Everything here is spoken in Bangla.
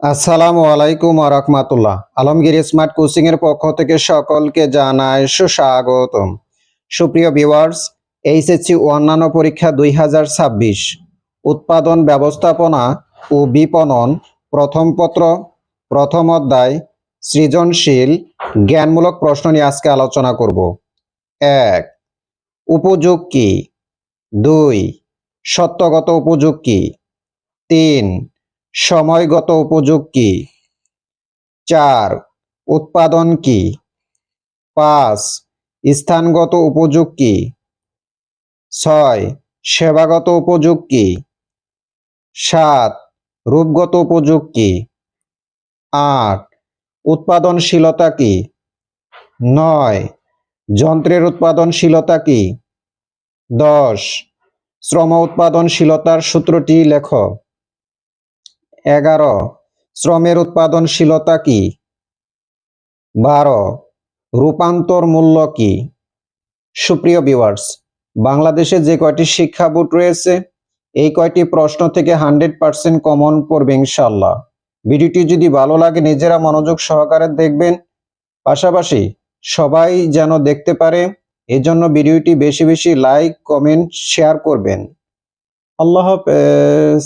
আসসালামু আলাইকুম আরহামতুল্লাহ আলমগীর স্মার্ট কোচিং এর পক্ষ থেকে সকলকে জানাই সুস্বাগতম। সুপ্রিয় ভিউয়ার্স, এইচএসসি অন্যান্য পরীক্ষা দুই হাজার ছাব্বিশ, উৎপাদন ব্যবস্থাপনা ও বিপণন প্রথম পত্র, প্রথম অধ্যায়, সৃজনশীল, জ্ঞানমূলক প্রশ্ন নিয়ে আজকে আলোচনা করব। এক উপযোগ কি দুই, সত্যগত উপযোগ কি তিন সময়গত উপযোগ। কি চার, উৎপাদন কি? পাঁচ, স্থানগত উপযোগ। কি ছয়, সেবাগত উপযোগ। কি সাত, রূপগত উপযোগ। কি আট, উৎপাদনশীলতা কি? নয়, যন্ত্রের উৎপাদনশীলতা কি? দশ, শ্রম উৎপাদনশীলতার সূত্রটি লেখ। এগারো। শ্রমের উৎপাদনশীলতা কি? বারো। রূপান্তর মূল্য কি? সুপ্রিয় ভিউয়ার্স বাংলাদেশে যে কয়টি শিক্ষা বোর্ড রয়েছে, এই কয়টি প্রশ্ন থেকে হান্ড্রেড পার্সেন্ট কমন পড়বে ইনশাল্লাহ ভিডিওটি যদি ভালো লাগে, নিজেরা মনোযোগ সহকারে দেখবেন। পাশাপাশি সবাই যেন দেখতে পারে, এজন্য ভিডিওটি বেশি বেশি লাইক কমেন্ট শেয়ার করবেন। আল্লাহ হাফেজ।